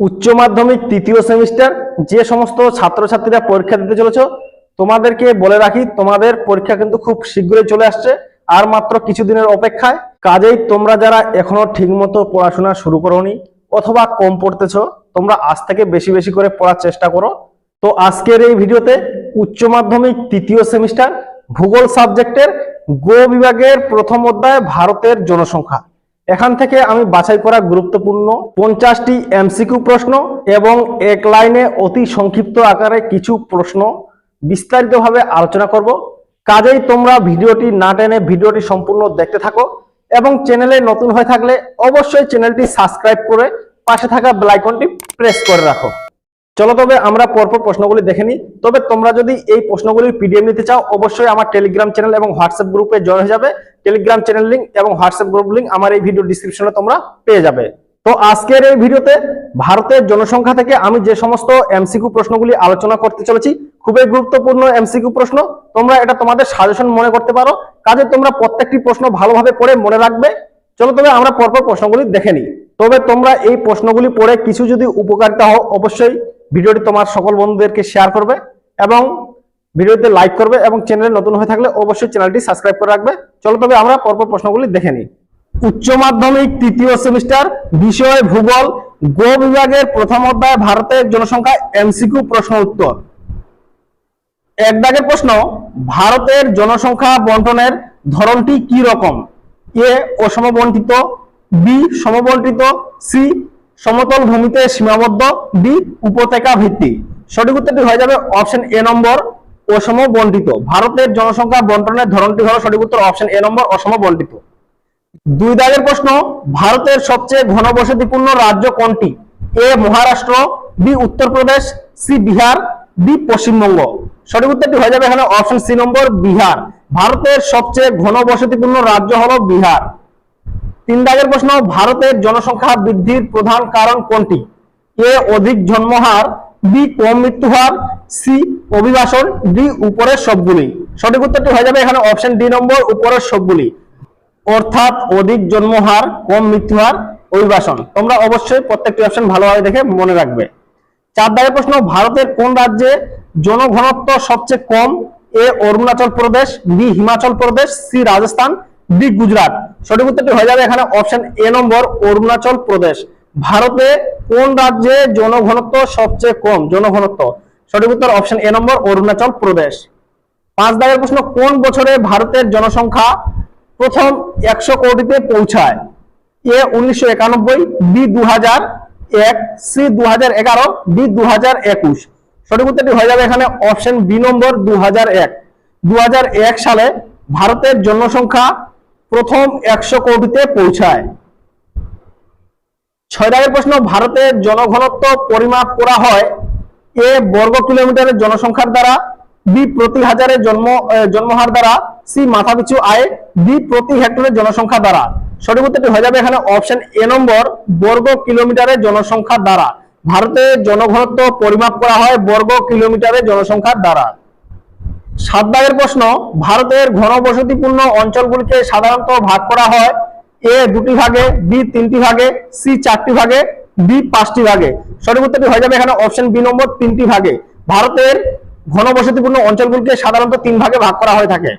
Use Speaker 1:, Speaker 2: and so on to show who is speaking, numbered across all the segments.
Speaker 1: উচ্চ মাধ্যমিক তৃতীয় সেমিস্টার, যে সমস্ত ছাত্রছাত্রীরা পরীক্ষা দিতে চলেছ, তোমাদেরকে বলে রাখি, তোমাদের পরীক্ষা কিন্তু খুব শীঘ্রই চলে আসছে, আর মাত্র কিছুদিনের অপেক্ষায়। কাজেই তোমরা যারা এখনও ঠিকমতো পড়াশোনা শুরু করোনি অথবা কম পড়তেছ, তোমরা আজ থেকে বেশি বেশি করে পড়ার চেষ্টা করো। তো আজকের এই ভিডিওতে উচ্চ মাধ্যমিক তৃতীয় সেমিস্টার, ভূগোল সাবজেক্টের, গো বিভাগের প্রথম অধ্যায়, ভারতের জনসংখ্যা। এখান থেকে আমি বাছাই করা গুরুত্বপূর্ণ পঞ্চাশটি এমসিকিউ প্রশ্ন এবং এক লাইনে অতি সংক্ষিপ্ত আকারে কিছু প্রশ্ন বিস্তারিতভাবে আলোচনা করব। কাজেই তোমরা ভিডিওটি না টেনে ভিডিওটি সম্পূর্ণ দেখতে থাকো এবং চ্যানেলে নতুন হয়ে থাকলে অবশ্যই চ্যানেলটি সাবস্ক্রাইব করে পাশে থাকা বেলাইকনটি প্রেস করে রাখো। চলো তবে আমরা পরপর প্রশ্নগুলি দেখে নিই। তবে তোমরা যদি এই প্রশ্নগুলির পিডিএফ নিতে চাও, অবশ্যই আমার টেলিগ্রাম চ্যানেল এবং হোয়াটসঅ্যাপ গ্রুপে জয়েন হয়ে যাবে। টেলিগ্রাম চ্যানেল লিঙ্ক এবং হোয়াটসঅ্যাপ গ্রুপ লিঙ্ক আমার এই ভিডিও ডিসক্রিপশনে তোমরা পেয়ে যাবে। তো আজকের এই ভিডিওতে ভারতের জনসংখ্যা থেকে আমি যে সমস্ত এমসিকিউ প্রশ্নগুলি আলোচনা করতে চলেছি, খুবই গুরুত্বপূর্ণ এমসিকিউ প্রশ্ন। তোমরা এটা তোমাদের সাজেশন মনে করতে পারো। কাজে তোমরা প্রত্যেকটি প্রশ্ন ভালোভাবে পড়ে মনে রাখবে। চলো তবে আমরা পরপর প্রশ্নগুলি দেখে নিই। তবে তোমরা এই প্রশ্নগুলি পড়ে কিছু যদি উপকারিতা হও, অবশ্যই ভিডিওটি তোমার সকল বন্ধুদেরকে শেয়ার করবে এবং ভিডিওতে লাইক করবে এবং চ্যানেলে নতুন হয়ে থাকলে অবশ্যই চ্যানেলটি সাবস্ক্রাইব করে রাখবে। চলো তবে আমরা পরপর প্রশ্নগুলি দেখে নিই। উচ্চ মাধ্যমিক তৃতীয় সেমিস্টার বিষয় ভূগোল গো বিভাগের প্রথম অধ্যায় ভারতের জনসংখ্যা এমসিকিউ প্রশ্ন উত্তর। এক দাগের প্রশ্ন, ভারতের জনসংখ্যা বন্টনের ধরনটি কি রকম? এ, অসমবন্টিত, বি, সমবন্টিত, সি সমতল ভূমিতে সীমাবদ্ধ ডি উপত্যকা ভিত্তিক। সঠিক উত্তরটি হয়ে যাবে অপশন এ নম্বর, অসম বন্টিত ভারতের জনসংখ্যা বন্টনের ধরনটি হলো সঠিক উত্তর অপশন এ নম্বর, অসম বন্টিত দুই দাগের প্রশ্ন, ভারতের সবচেয়ে ঘনবসতিপূর্ণ রাজ্য কোনটি? A Maharashtra B Uttar Pradesh C Bihar D Paschimbanga. সঠিক উত্তরটি হয়ে যাবে এখানে অপশন সি নম্বর, বিহার। ভারতের সবচেয়ে ঘনবসতিপূর্ণ রাজ্য হলো বিহার। তিন দাগের প্রশ্ন, ভারতের জনসংখ্যা বৃদ্ধির প্রধান কারণ কোনটি? এ, অধিক জন্মহার, বি, কম মৃত্যু হার সি, অভিবাসন, ডি, উপরের সবগুলি। সঠিক উত্তরটি হয়ে যাবে এখানে অপশন ডি নম্বর, উপরের সবগুলি। অর্থাৎ অধিক জন্মহার, কম মৃত্যু হার অভিবাসন। তোমরা অবশ্যই প্রত্যেকটি অপশন ভালোভাবে দেখে মনে রাখবে। চার দাগের প্রশ্ন, ভারতের কোন রাজ্যে জনঘনত্ব সবচেয়ে কম? A, Arunachal Pradesh, B, Himachal Pradesh, C, Rajasthan D Gujarat. সঠিক উত্তরটি হয়ে যাবে এখানে অপশন এ নম্বর, অরুণাচল প্রদেশ। ভারতে কোন রাজ্যে জনঘনত্ব সবচেয়ে কম? জনঘনত্ব। সঠিক উত্তর অপশন এ নম্বর, অরুণাচল প্রদেশ। পাঁচ দাগের প্রশ্ন, কোন বছরে ভারতের জনসংখ্যা প্রথম একশো কোটিতে পৌঁছায়? এ উনিশশো একানব্বই, বি দু হাজার এক, সি দু হাজার এগারো, ডি দু হাজার একুশ। সঠিক উত্তরটি হয়ে যাবে এখানে অপশন বি নম্বর দু হাজার এক। দু হাজার এক সালে ভারতের জনসংখ্যা প্রথম একশো কোটিতে পৌঁছায়। ছয় দাগের প্রশ্ন, ভারতের জনঘনত্ব পরিমাপ করা হয় এ বর্গ কিলোমিটারের জনসংখ্যার দ্বারা, বি প্রতি হাজারের জন্ম জন্মহার দ্বারা, সি মাথাপিছু আয়, ডি প্রতি হেক্টরের জনসংখ্যা দ্বারা। সঠিক উত্তরটি হয়ে যাবে এখানে অপশন এ নম্বর, বর্গ কিলোমিটারের জনসংখ্যার দ্বারা। ভারতের জনঘনত্ব পরিমাপ করা হয় বর্গ কিলোমিটারের জনসংখ্যার দ্বারা। সাত প্রশ্ন, ভারতের ঘনবসতিপূর্ণ অঞ্চলগুলিকে সাধারণত ভাগ করা হয় এ দুটি ভাগে, বি তিনটি ভাগে, সি চারটি ভাগে বি পাঁচটি ভাগে। সঠিক উত্তরটি হয়ে যাবে এখানে অপশন বি নম্বর তিনটি ভাগে। ভারতের ঘনবসতিপূর্ণ অঞ্চলগুলিকে সাধারণত তিন ভাগে ভাগ করা হয়ে থাকে।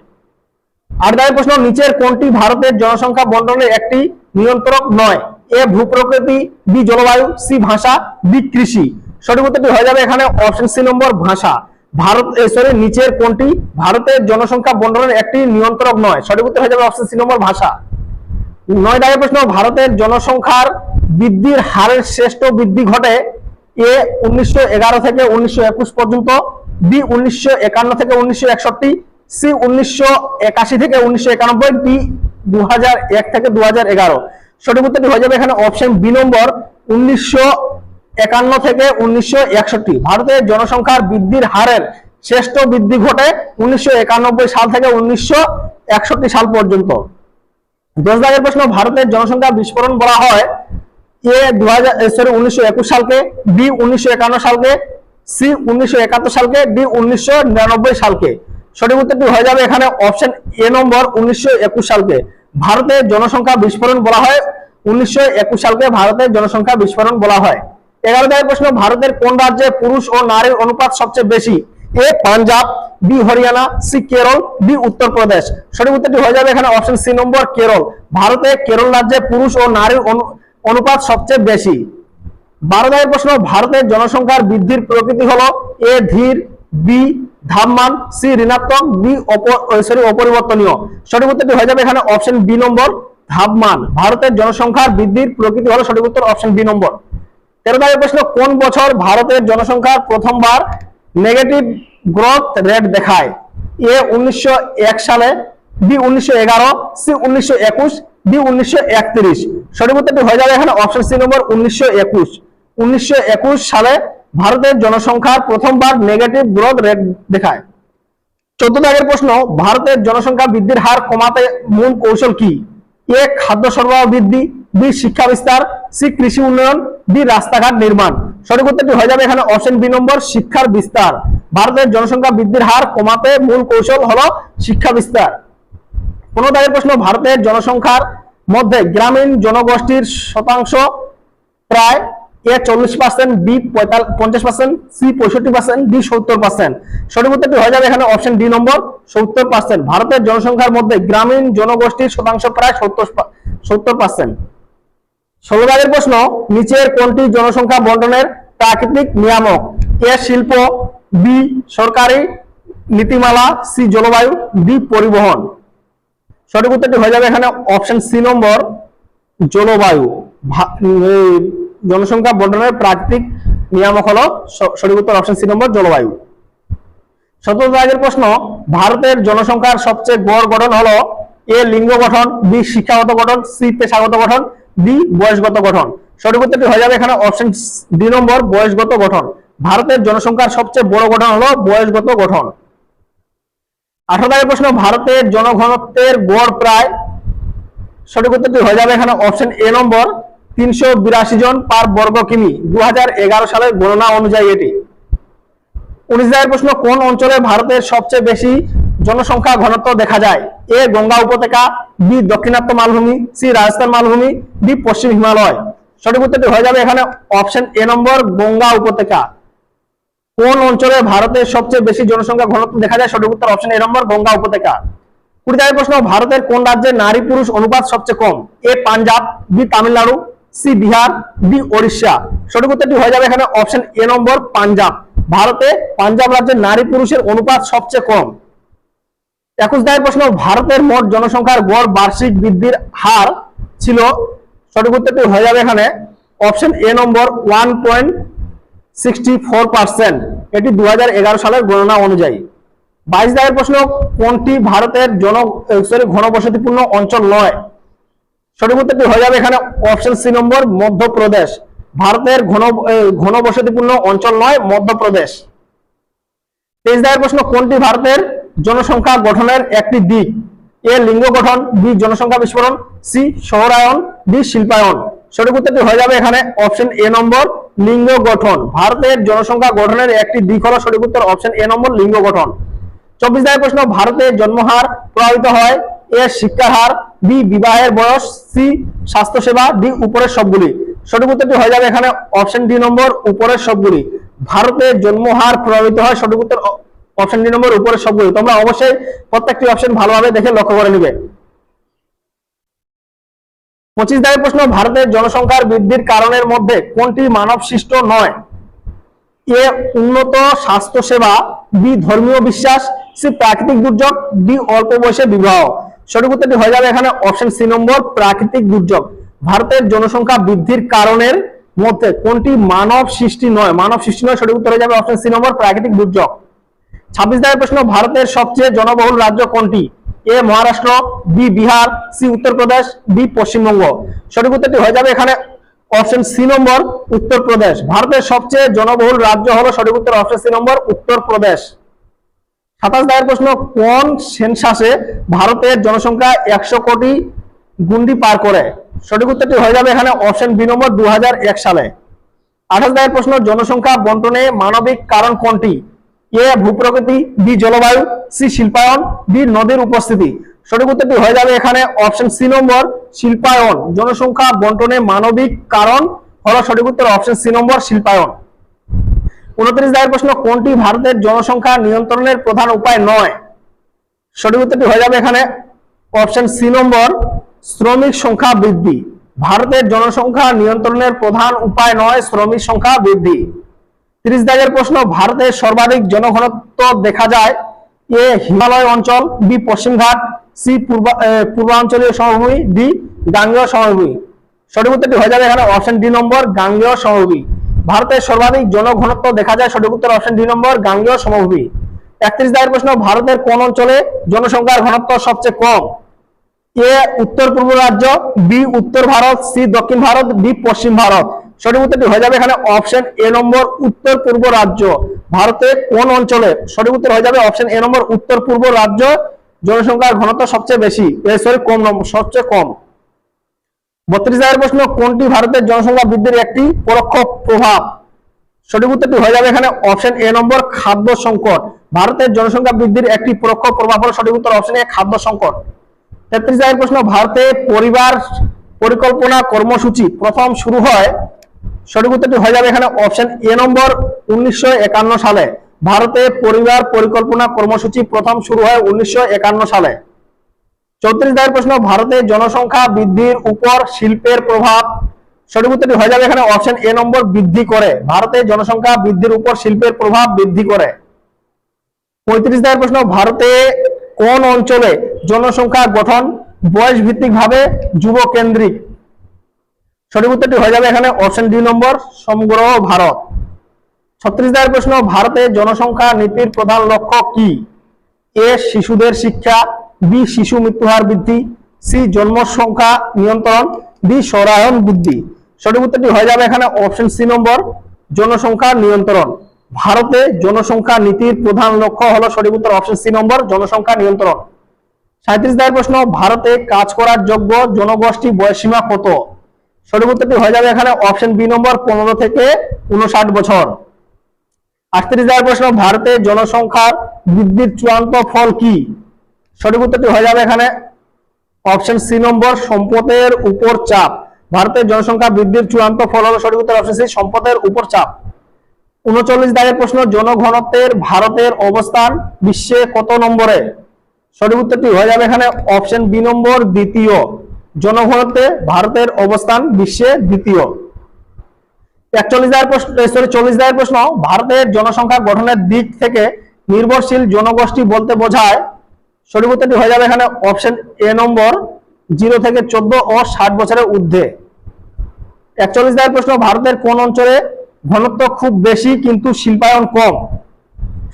Speaker 1: আট দাগের প্রশ্ন, নিচের কোনটি ভারতের জনসংখ্যা বন্টনের একটি নিয়ন্ত্রক নয়? এ ভূপ্রকৃতি, বি জলবায়ু, সি ভাষা, বি কৃষি। সঠিক উত্তরটি হয়ে যাবে এখানে অপশন সি নম্বর ভাষা। ভারত সরি নিচের কোনটি? ভারতের জনসংখ্যা বন্টনের একটি নিয়ন্ত্রক নয়। সঠিক উত্তর হয়ে যাবে অপশন সি নম্বর ভাষা। নয় দাগের প্রশ্ন, ভারতের জনসংখ্যার বৃদ্ধির হারের শ্রেষ্ঠ বৃদ্ধি ঘটে এ উনিশশো এগারো থেকে উনিশশো একুশ পর্যন্ত, বি উনিশশো একান্ন থেকে উনিশশো একষট্টি, সি উনিশশো একাশি থেকে উনিশশো একানব্বই, ডি দু হাজার এক থেকে দু হাজার এগারো। সঠিক উত্তরটি হয়ে যাবে এখানে অপশন বি নম্বর উনিশশো একান্ন থেকে উনিশশো একষট্টি। ভারতের জনসংখ্যার বৃদ্ধির হারের শ্রেষ্ঠ বৃদ্ধি ঘটে উনিশশো সাল থেকে উনিশশো সাল পর্যন্ত। দশ দাগের প্রশ্ন, ভারতের জনসংখ্যা বিস্ফোরণ বলা হয় এ দু হাজার সালকে, বি উনিশশো একান্ন সালকে, সি উনিশশো একাত্তর সালকে, ডি উনিশশো নিরানব্বই সালকে। সঠিক উত্তরটি হয়ে যাবে এখানে অপশন এ নম্বর উনিশশো একুশ সালকে। ভারতের জনসংখ্যা বিস্ফোরণ বলা হয় উনিশশো একুশ সালকে ভারতের জনসংখ্যা বিস্ফোরণ বলা হয়। এগারো দাগের প্রশ্ন, ভারতের কোন রাজ্যে পুরুষ ও নারীর অনুপাত সবচেয়ে বেশি? A, Punjab, B, Haryana, C, Kerala D Uttar Pradesh. সঠিক উত্তরটি হয়ে যাবে এখানে অপশন সি নম্বর, কেরল। ভারতে কেরল রাজ্যে পুরুষ ও নারীর অনু- অনুপাত সবচেয়ে বেশি। বারো দাগের প্রশ্ন, ভারতের জনসংখ্যার বৃদ্ধির প্রকৃতি হলো এ, ধীর, বি ধাবমান সি, ঋণাত্মক বি সরি, অপরিবর্তনীয়। সঠিক উত্তরটি হয়ে যাবে এখানে অপশন বি নম্বর ধাবমান ভারতের জনসংখ্যার বৃদ্ধির প্রকৃতি হলো সঠিক উত্তর অপশন বি নম্বর। তেরো দাগের প্রশ্ন, কোন বছর ভারতের জনসংখ্যার প্রথমবার নেগেটিভ গ্রোথ রেট দেখায়? এ উনিশশো সালে বি উনিশশো এগারো সি উনিশশো একুশ বি উনিশশো একত্রিশ। সঠিক উত্তরটি হয়ে যাবে এখানে অপশন সি নম্বর উনিশশো একুশ। সালে ভারতের জনসংখ্যার প্রথমবার নেগেটিভ গ্রোথ রেট দেখায়। চোদ্দ দাগের প্রশ্ন, ভারতের জনসংখ্যা বৃদ্ধির হার কমাতে মূল কৌশল কি? এ, খাদ্য সরবরাহ বৃদ্ধি, বি, শিক্ষা বিস্তার, সি, কৃষি উন্নয়ন ডি রাস্তাঘাট নির্মাণ। সঠিক উত্তরটি হয়ে যাবে এখানে অপশন বি নম্বর শিক্ষার বিস্তার। ভারতের জনসংখ্যা বৃদ্ধির হার কমাতে মূল কৌশল হলো শিক্ষা বিস্তার। পনেরো দাগের প্রশ্ন, ভারতের জনসংখ্যার মধ্যে গ্রামীণ জনগোষ্ঠীর শতাংশ প্রায় এ চল্লিশ পার্সেন্ট বি পঞ্চাশ পার্সেন্ট সি পঁয়ষট্টি পার্সেন্ট ডি সত্তর পার্সেন্ট সঠিক উত্তরটি হয়ে যাবে এখানে অপশন ডি নম্বর, সত্তর পার্সেন্ট ভারতের জনসংখ্যার মধ্যে গ্রামীণ জনগোষ্ঠীর শতাংশ প্রায় সত্তর সত্তর পার্সেন্ট ষোলো প্রশ্ন, নিচের কোনটি জনসংখ্যা বন্টনের প্রাকৃতিক নিয়ামক? এ, শিল্প, বি, সরকারি নীতিমালা, সি, জলবায়ু, ডি, পরিবহন। সঠিক উত্তরটি হয়ে যাবে এখানে অপশন সি নম্বর, জলবায়ু। জনসংখ্যা বন্টনের প্রাকৃতিক নিয়ামক হলো সঠিক উত্তর অপশন সি নম্বর, জলবায়ু। সতেরো দাগের প্রশ্ন, ভারতের জনসংখ্যার সবচেয়ে গড় গঠন হলো এ, লিঙ্গ গঠন, বি, শিক্ষাগত গঠন, সি, পেশাগত গঠন ডি বয়সগত গঠন। সঠিক উত্তরটি হয়ে যাবে এখানে অপশন ডি নম্বর, বয়সগত গঠন। ভারতের জনসংখ্যার সবচেয়ে বড় গঠন হলো বয়সগত গঠন। আঠারো দাগের প্রশ্ন, ভারতের জনঘনত্বের গড় প্রায়। সঠিক উত্তরটি হয়ে যাবে এখানে অপশন এ নম্বর, তিনশো বিরাশি জন পার বর্গ কিমি। দু হাজার এগারো সালের গণনা অনুযায়ী এটি। উনিশ প্রশ্ন, কোন অঞ্চলে ভারতের সবচেয়ে বেশি জনসংখ্যা ঘনত্ব দেখা যায়। এ গঙ্গা উপত্যকা, বি দক্ষিণাত্য মালভূমি, সি রাজস্থান মালভূমি, ডি পশ্চিম হিমালয়। সঠিক উত্তরটি হয়ে যাবে এখানে অপশন এ নম্বর, গঙ্গা উপত্যকা। কোন অঞ্চলে ভারতের সবচেয়ে বেশি জনসংখ্যা ঘনত্ব দেখা যায়? সঠিক উত্তর অপশন এ নম্বর, গঙ্গা উপত্যকা। কুড়ি দাগের প্রশ্ন, ভারতের কোন রাজ্যে নারী পুরুষ অনুপাত সবচেয়ে কম? A Punjab, B Tamil Nadu, C Bihar, D Odisha. সঠিক উত্তরটি হয়ে যাবে এখানে অপশন এ নম্বর, পাঞ্জাব। ভারতে পাঞ্জাব রাজ্যে নারী পুরুষের অনুপাত সবচেয়ে কম। একুশ দাগের প্রশ্ন ভারতের মোট জনসংখ্যার গড় বার্ষিক বৃদ্ধির হার ছিল, সঠিক উত্তরটি হয়ে যাবে এখানে option A number one point sixty four percent এটি দুহাজার এগারো সালের গণনা অনুযায়ী। বাইশ দায়ের প্রশ্ন কোনটি ভারতের জন সরি ঘনবসতিপূর্ণ অঞ্চল নয়? সঠিক উত্তরটি হয়ে যাবে এখানে অপশন সি নম্বর মধ্যপ্রদেশ। ভারতের ঘন ঘনবসতিপূর্ণ অঞ্চল নয়, মধ্যপ্রদেশ। তেইশ দায়ের প্রশ্ন কোনটি ভারতের জনসংখ্যা গঠনের একটি দিক। এ লিঙ্গ গঠন, বি জনসংখ্যা বিস্ফোরণ, সি শহরায়ন ডি শিল্পায়ন। সঠিক উত্তরটি হয়ে যাবে এখানে অপশন এ নম্বর, লিঙ্গ গঠন। ভারতের জনসংখ্যা গঠনের একটি দিক হলো সঠিক উত্তর অপশন এ নম্বর, লিঙ্গ গঠন। চব্বিশ দাগের প্রশ্ন ভারতে জন্মহার প্রভাবিত হয় এ শিক্ষার হার, বি বিবাহের বয়স, সি স্বাস্থ্যসেবা, ডি উপরের সবগুলি। সঠিক উত্তরটি হয়ে যাবে এখানে অপশন ডি নম্বর, উপরের সবগুলি। ভারতে জন্মহার প্রভাবিত হয় সঠিক উত্তর অপশন ডি নম্বর উপরের সবগুলো। তোমরা অবশ্যই প্রত্যেকটি অপশন ভালোভাবে দেখে লক্ষ্য করে নিবে। পঁচিশ দাগের প্রশ্ন, ভারতের জনসংখ্যার বৃদ্ধির কারণের মধ্যে কোনটি মানব সৃষ্ট নয়? এ, উন্নত স্বাস্থ্য সেবা বি, ধর্মীয় বিশ্বাস, সি, প্রাকৃতিক দুর্যোগ, ডি, অল্প বয়সে বিবাহ। সঠিক উত্তরটি হয়ে যাবে এখানে অপশন সি নম্বর প্রাকৃতিক দুর্যোগ। ভারতের জনসংখ্যা বৃদ্ধির কারণের মধ্যে কোনটি মানব সৃষ্টি নয়? মানব সৃষ্টি নয়, সঠিক উত্তর হয়ে যাবে অপশন সি নম্বর প্রাকৃতিক দুর্যোগ। ছাব্বিশ দাগের প্রশ্ন, ভারতের সবচেয়ে জনবহুল রাজ্য কোনটি? A, Maharashtra, B, Bihar, C, Uttar Pradesh, D, Paschimbanga. সঠিক উত্তরটি হয়ে যাবে এখানে অপশন সি নম্বর, উত্তরপ্রদেশ। ভারতের সবচেয়ে জনবহুল রাজ্য হলো, সঠিক উত্তর অপশন সি নম্বর, উত্তরপ্রদেশ। সাতাশ দাগের প্রশ্ন, কোন সেন্সাসে ভারতের জনসংখ্যা একশো কোটি গুন্ডি পার করে? সঠিক উত্তরটি হয়ে যাবে এখানে অপশন বি নম্বর দু হাজার এক সালে। আঠাশ দাগের প্রশ্ন, জনসংখ্যা বন্টনে মানবিক কারণ কোনটি? এ ভূপ্রকৃতি, বি জলবায়ু, সি শিল্পায়ন, ডি নদীর উপস্থিতি। সঠিক উত্তরটি হয়ে যাবে এখানে অপশন সি নম্বর, শিল্পায়ন। জনসংখ্যা বন্টনে মানবিক কারণ হলো সঠিক উত্তর অপশন সি নম্বর, শিল্পায়ন। উনত্রিশ দায়ের প্রশ্ন, কোনটি ভারতের জনসংখ্যা নিয়ন্ত্রণের প্রধান উপায় নয়? সঠিক উত্তরটি হয়ে যাবে এখানে অপশন সি নম্বর, শ্রমিক সংখ্যা বৃদ্ধি। ভারতের জনসংখ্যা নিয়ন্ত্রণের প্রধান উপায় নয় শ্রমিক সংখ্যা বৃদ্ধি। তিরিশ দাগের প্রশ্ন, ভারতের সর্বাধিক জনঘনত্ব দেখা যায় এ হিমালয় অঞ্চল, বি পশ্চিমঘাট সি পূর্বা- পূর্বাঞ্চলীয় সমভূমি ডি গাঙ্গেয় সমভূমি সঠিক উত্তরটি হয়ে যাবে এখানে অপশন ডি নম্বর, গাঙ্গেয় সমভূমি ভারতের সর্বাধিক জনঘনত্ব দেখা যায়, সঠিক উত্তর অপশন ডি নম্বর, গাঙ্গেয় সমভূমি। একত্রিশ দাগের প্রশ্ন, ভারতের কোন অঞ্চলে জনসংখ্যার ঘনত্ব সবচেয়ে কম? এ, উত্তর পূর্ব রাজ্য, বি, উত্তর ভারত, সি, দক্ষিণ ভারত, ডি, পশ্চিম ভারত। সঠিক উত্তরটি হয়ে যাবে এখানে অপশন এ নম্বর, উত্তর পূর্ব রাজ্য। ভারতে কোন অঞ্চলে সঠিক উত্তর হয়ে যাবে অপশন এ নম্বর, উত্তর পূর্ব রাজ্য? জনসংখ্যার ঘনত্ব সবচেয়ে বেশি। সরি কম নম্বর সবচেয়ে কম। বত্রিশ হাজার প্রশ্ন, কোনটি ভারতের জনসংখ্যা বৃদ্ধির একটি পরোক্ষ প্রভাব? সঠিক উত্তরটি হয়ে যাবে এখানে অপশন এ নম্বর, খাদ্য সংকট। ভারতের জনসংখ্যা বৃদ্ধির একটি পরোক্ষ প্রভাব হলো সঠিক উত্তর অপশন এ খাদ্য সংকট। তেত্রিশ হাজার প্রশ্ন, ভারতে পরিবার পরিকল্পনা কর্মসূচি প্রথম শুরু হয় সঠিক উত্তরটি হয়ে যাবে এখানে অপশন এ নম্বর, উনিশশো একান্ন সালে। ভারতে পরিবার পরিকল্পনা কর্মসূচি প্রথম শুরু হয় উনিশশো একান্ন সালে। চৌত্রিশ দায়ের প্রশ্ন ভারতের জনসংখ্যা বৃদ্ধির উপর শিল্পের প্রভাব। সঠিক উত্তরটি হয়ে যাবে এখানে অপশন এ নম্বর, বৃদ্ধি করে। ভারতের জনসংখ্যা বৃদ্ধির উপর শিল্পের প্রভাব বৃদ্ধি করে। পঁয়ত্রিশ দায়ের প্রশ্ন, ভারতে কোন অঞ্চলে জনসংখ্যা গঠন বয়স ভিত্তিক ভাবে যুব কেন্দ্রিক সঠিক উত্তরটি হয়ে যাবে এখানে অপশন ডি নম্বর, সমগ্র ভারত। ছত্রিশ দায়ের প্রশ্ন ভারতের জনসংখ্যা নীতির প্রধান লক্ষ্য কি? এ, শিশুদের শিক্ষা, বি, শিশু মৃত্যুহার বৃদ্ধি, সি জন্ম সংখ্যা নিয়ন্ত্রণ, ডি সরায়ন বৃদ্ধি। সঠিক উত্তরটি হয়ে যাবে এখানে অপশন সি নম্বর, জনসংখ্যা নিয়ন্ত্রণ। ভারতে জনসংখ্যা নীতির প্রধান লক্ষ্য হলো সঠিক উত্তর অপশন সি নম্বর, জনসংখ্যা নিয়ন্ত্রণ। সাঁত্রিশ দায়ের প্রশ্ন, ভারতে কাজ করার যোগ্য জনগোষ্ঠী বয়সীমা কত? সঠিক উত্তরটি হয়ে যাবে এখানে অপশন বি নম্বর পনেরো থেকে উনষাট বছর। আটত্রিশ হাজার প্রশ্ন, ভারতের জনসংখ্যার বৃদ্ধির চূড়ান্ত ফল কি? সঠিক উত্তরটি হয়ে যাবে এখানে অপশন সি নম্বর সম্পদের উপর চাপ। ভারতের জনসংখ্যা বৃদ্ধির চূড়ান্ত ফল হলো সঠিক উত্তর অপশন সি সম্পদের উপর চাপ। উনচল্লিশ দাগের প্রশ্ন, জনঘনত্বের ভারতের অবস্থান বিশ্বে কত নম্বরে? সঠিক উত্তরটি হয়ে যাবে এখানে অপশন বি নম্বর দ্বিতীয়। জনঘনত্বে ভারতের অবস্থান বিশ্বে দ্বিতীয়। একচল্লিশ হাজার প্রশ্ন চল্লিশ হাজার প্রশ্ন, ভারতের জনসংখ্যা গঠনের দিক থেকে নির্ভরশীল জনগোষ্ঠী বলতে বোঝায় সঠিক হয়ে যাবে এখানে অপশন এ নম্বর, জিরো থেকে চোদ্দ ও ষাট বছরের ঊর্ধ্বে। একচল্লিশ হাজার প্রশ্ন, ভারতের কোন অঞ্চলে ঘনত্ব খুব বেশি কিন্তু শিল্পায়ন কম?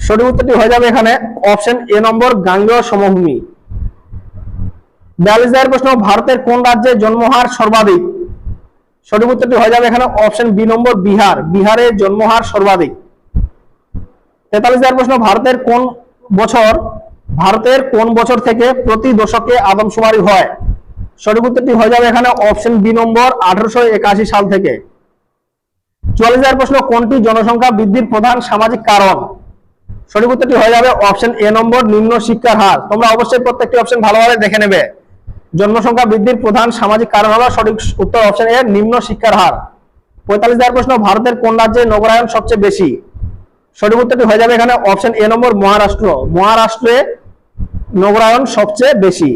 Speaker 1: সঠিক উত্তরটি হয়ে যাবে এখানে অপশন এ নম্বর গাঙ্গেয় সমভূমি। বিয়াল্লিশ হাজার প্রশ্ন, ভারতের কোন রাজ্যে জন্মহার সর্বাধিক? সঠিক উত্তরটি হয়ে যাবে এখানে অপশন বি নম্বর বিহার। বিহারে জন্মহার সর্বাধিক। তেতাল্লিশ হাজার প্রশ্ন, ভারতের কোন বছর, ভারতের কোন বছর থেকে প্রতি দশকে আদমশুমারি হয়? সঠিক উত্তরটি হয়ে যাবে এখানে অপশন বি নম্বর আঠারোশো একাশি সাল থেকে। চুয়াল্লিশ হাজার প্রশ্ন, কোনটি জনসংখ্যা বৃদ্ধির প্রধান সামাজিক কারণ? সঠিক উত্তরটি হয়ে যাবে অপশন এ নম্বর, নিম্ন শিক্ষার হার। তোমরা অবশ্যই প্রত্যেকটি অপশন ভালোভাবে দেখে নেবে। জনসংখ্যা বৃদ্ধির প্রধান সামাজিক কারণ হলো সঠিক উত্তর অপশন এ নিম্ন শিক্ষার হার। পঁয়তাল্লিশ হাজার প্রশ্ন, ভারতের কোন রাজ্যে নগরায়ন সবচেয়ে বেশি? সঠিক উত্তরটি হয়ে যাবে এখানে অপশন এ নম্বর মহারাষ্ট্র। মহারাষ্ট্রে নগরায়ন সবচেয়ে বেশি।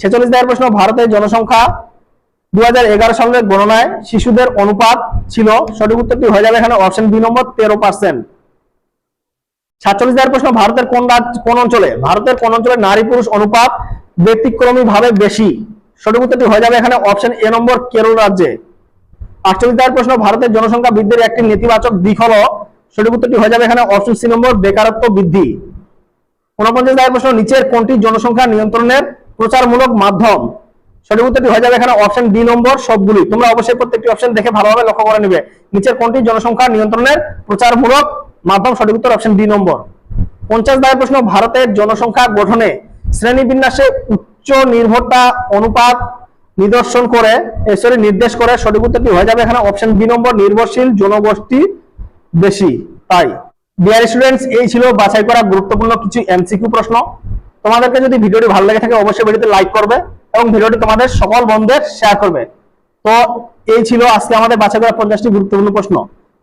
Speaker 1: ছেচল্লিশ হাজার প্রশ্ন, ভারতের জনসংখ্যা দু হাজার এগারো সালের গণনায় শিশুদের অনুপাত ছিল। সঠিক উত্তরটি হয়ে যাবে এখানে অপশন বি নম্বর তেরো পার্সেন্ট সাতচল্লিশ হাজার প্রশ্ন, ভারতের কোন রাজ্য, কোন অঞ্চলে? ভারতের কোন অঞ্চলে নারী পুরুষ অনুপাত ব্যতিক্রমী ভাবে বেশি। সঠিক উত্তরটি হয়ে যাবে এখানে অপশন এ নম্বর কেরল রাজ্যে। আটচল্লিশ হাজার প্রশ্ন, ভারতের জনসংখ্যা বৃদ্ধির একটি নেতিবাচক দিক হলো, সঠিক উত্তরটি হয়ে যাবে এখানে অপশন সি নম্বর বেকারত্ব বৃদ্ধি। উনপঞ্চাশ হাজার প্রশ্ন, নিচের কোনটি জনসংখ্যা নিয়ন্ত্রণের প্রচারমূলক মাধ্যম? সঠিক উত্তরটি হয়ে যাবে এখানে অপশন ডি নম্বর সবগুলি। তোমরা অবশ্যই প্রত্যেকটি অপশন দেখে ভালোভাবে লক্ষ্য করে নেবে। নিচের কোনটি জনসংখ্যা নিয়ন্ত্রণের প্রচারমূলক মাধ্যম? সঠিক উত্তর অপশন ডি নম্বর। পঞ্চাশ দায়ের প্রশ্ন, ভারতের জনসংখ্যা গঠনে শ্রেণি বিন্যাসে উচ্চ নির্ভরতা অনুপাত নিদর্শন করে সরি নির্দেশ করে, সঠিক উত্তরটি হয়ে যাবে এখানে অপশন বি নম্বর, নির্ভরশীল জনগোষ্ঠী বেশি, তাই। ডিয়ার স্টুডেন্টস এই ছিল বাছাই করা গুরুত্বপূর্ণ কিছু এমসিকিউ প্রশ্ন। তোমাদেরকে যদি ভিডিওটি ভালো লেগে থাকে, অবশ্যই ভিডিওতে লাইক করবে এবং ভিডিওটি তোমাদের সকল বন্ধুদের শেয়ার করবে। তো এই ছিল আজকে আমাদের বাছাই করা পঞ্চাশটি গুরুত্বপূর্ণ প্রশ্ন।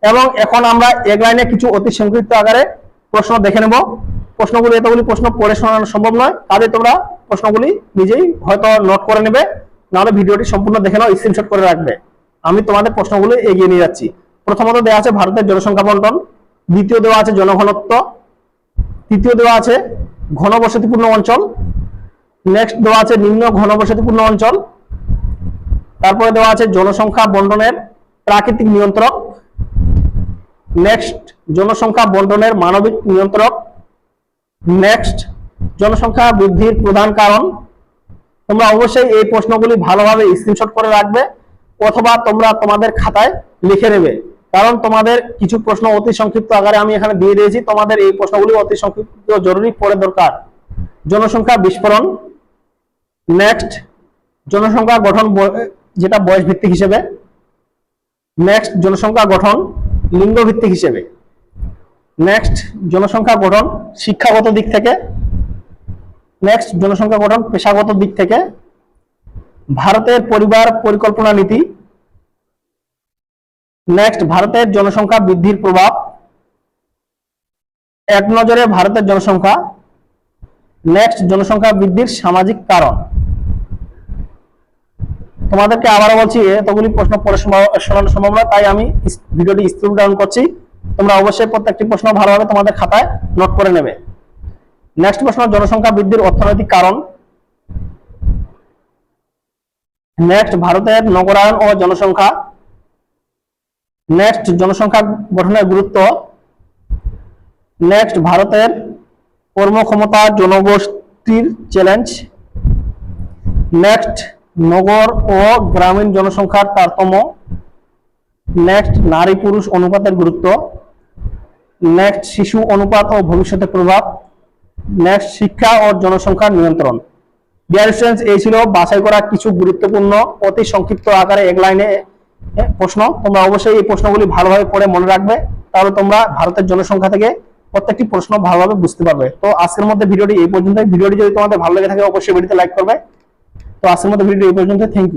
Speaker 1: এবং এখন আমরা এক লাইনে কিছু অতি সংক্ষিপ্ত আকারে প্রশ্ন দেখে নেব। প্রশ্নগুলি, এতগুলি প্রশ্ন পড়ে শোনানো সম্ভব নয়। কাজে তোমরা প্রশ্নগুলি নিজেই হয়তো নোট করে নেবে, নাহলে ভিডিওটি সম্পূর্ণ দেখে নাও স্ক্রিনশট করে রাখবে। আমি তোমাদের প্রশ্নগুলো এগিয়ে নিয়ে যাচ্ছি। প্রথমত দেওয়া আছে ভারতের জনসংখ্যা বন্টন, দ্বিতীয় দেওয়া আছে জনঘনত্ব, তৃতীয় দেওয়া আছে ঘনবসতিপূর্ণ অঞ্চল নেক্সট দেওয়া আছে নিম্ন ঘনবসতিপূর্ণ অঞ্চল, তারপরে দেওয়া আছে জনসংখ্যা বন্টনের প্রাকৃতিক নিয়ন্ত্রক নেক্সট জনসংখ্যা বন্টনের মানবিক নিয়ন্ত্রক নেক্সট জনসংখ্যা বৃদ্ধির প্রধান কারণ। তোমরা অবশ্যই এই প্রশ্নগুলি ভালোভাবে স্ক্রিনশট করে রাখবে, অথবা তোমরা তোমাদের খাতায় লিখে নেবে। কারণ তোমাদের কিছু প্রশ্ন অতি সংক্ষিপ্ত আকারে আমি এখানে দিয়ে দিয়েছি, তোমাদের এই প্রশ্নগুলি অতি সংক্ষিপ্ত, জরুরি, পড়ে দরকার। জনসংখ্যা বিস্ফোরণ। নেক্সট জনসংখ্যা গঠন যেটা বয়স ভিত্তিক হিসেবে। নেক্সট জনসংখ্যা গঠন লিঙ্গ ভিত্তিক হিসেবে। নেক্সট জনসংখ্যা গঠন, শিক্ষাগত দিক থেকে। নেক্সট জনসংখ্যা গঠন, পেশাগত দিক থেকে। ভারতের পরিবার পরিকল্পনা নীতি। নেক্সট ভারতের জনসংখ্যা বৃদ্ধির প্রভাব। এক নজরে ভারতের জনসংখ্যা। নেক্সট জনসংখ্যা বৃদ্ধির সামাজিক কারণ। তোমাদেরকে আবারও বলছি, এতগুলি প্রশ্ন পড়ে শোনা- শোনানো সম্ভব নয় তাই আমি ভিডিওটি স্ক্রিন ডাউন করছি। তোমরা অবশ্যই প্রত্যেকটি প্রশ্ন ভালোভাবে তোমাদের খাতায় নোট করে নেবে। নেক্সট প্রশ্ন, জনসংখ্যা বৃদ্ধির অর্থনৈতিক কারণ। নেক্সট ভারতের নগরায়ন ও জনসংখ্যা। নেক্সট জনসংখ্যা গঠনের গুরুত্ব। নেক্সট ভারতের কর্মক্ষমতা জনগোষ্ঠীর চ্যালেঞ্জ নেক্সট নগর ও গ্রামীণ জনসংখ্যার তারতম্য। নেক্সট নারী পুরুষ অনুপাতের গুরুত্ব। নেক্সট শিশু অনুপাত ও ভবিষ্যতের প্রভাব। নেক্সট শিক্ষা ও জনসংখ্যার নিয়ন্ত্রণ। ডিয়ার স্টুডেন্টস এই ছিল বাছাই করা কিছু গুরুত্বপূর্ণ, অতি সংক্ষিপ্ত আকারে এক লাইনে প্রশ্ন। তোমরা অবশ্যই এই প্রশ্নগুলি ভালোভাবে পড়ে মনে রাখবে, তাহলে তোমরা ভারতের জনসংখ্যা থেকে প্রত্যেকটি প্রশ্ন ভালোভাবে বুঝতে পারবে। তো আজকের মধ্যে ভিডিওটি এই পর্যন্ত ভিডিওটি যদি তোমাদের ভালো লেগে থাকে, অবশ্যই ভিডিওতে লাইক করবে। তো আজকের মধ্যে ভিডিও এই পর্যন্ত থ্যাংক ইউ